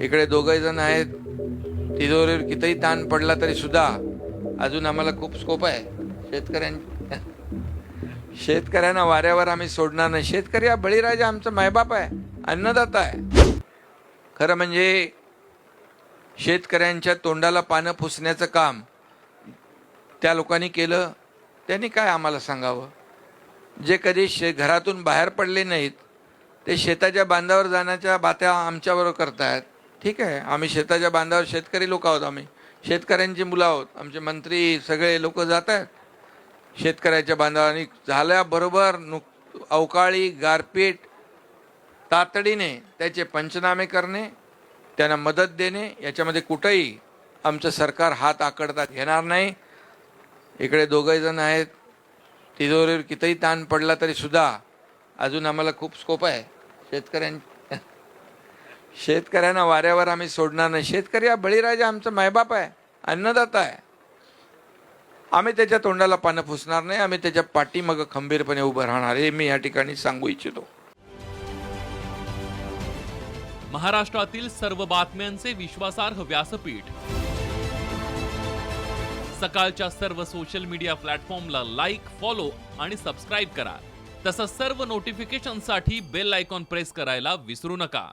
इकडे दोघे जण आहेत. तिजोरीवर कितीही ताण पडला तरी सुद्धा अजून आम्हाला खूप स्कोप आहे. शेतकऱ्यां शेतकऱ्यांना वाऱ्यावर आम्ही सोडणार नाही. शेतकरी हा बळीराजा आमचा मायबाप आहे अन्नदाता आहे. खरं म्हणजे शेतकऱ्यांच्या तोंडाला पानं पुसण्याचं काम त्या लोकांनी केलं. त्यांनी काय आम्हाला सांगावं? जे कधी शे घरातून बाहेर पडले नाहीत ते शेताच्या बांधावर जाण्याच्या बात्या आमच्याबरोबर करतायत. ठीक आहे आम्ही शेताच्या बांधावर शेतकरी लोक आहोत आम्ही. शेतकऱ्यांची मुलं आहोत. आमचे मंत्री सगळे लोक जात आहेत. शेतकऱ्याच्या बांधावर आणि झाल्याबरोबर नुक अवकाळी गारपीट तातडीने त्याचे पंचनामे करणे त्यांना मदत देणे याच्यामध्ये कुठंही आमचं सरकार हात आकडता घेणार नाही. इकडे दोघे जण आहेत. तिजोरीवर कितीही ताण पडला तरी सुद्धा अजून आम्हाला खूप स्कोप आहे. शेतकऱ्यां शेतकऱ्यांना वाऱ्यावर आम्ही सोडणार नाही. शेतकरी हा बळीराजा आमचा मायबाप आहे अन्नदाता आहे. आम्ही त्याच्या तोंडाला पानं पुसणार नाही आम्ही त्याच्या पाठीमागं खंबीरपणे उभं राहणार हे मी या ठिकाणी सांगू इच्छितो. महाराष्ट्रातील सर्व बातम्यांचे विश्वासार्ह व्यासपीठ. सकाळच्या सर्व सोशल मीडिया प्लॅटफॉर्मला लाईक फॉलो आणि सबस्क्राईब करा. तसंच सर्व नोटिफिकेशनसाठी बेल आयकॉन प्रेस करायला विसरू नका.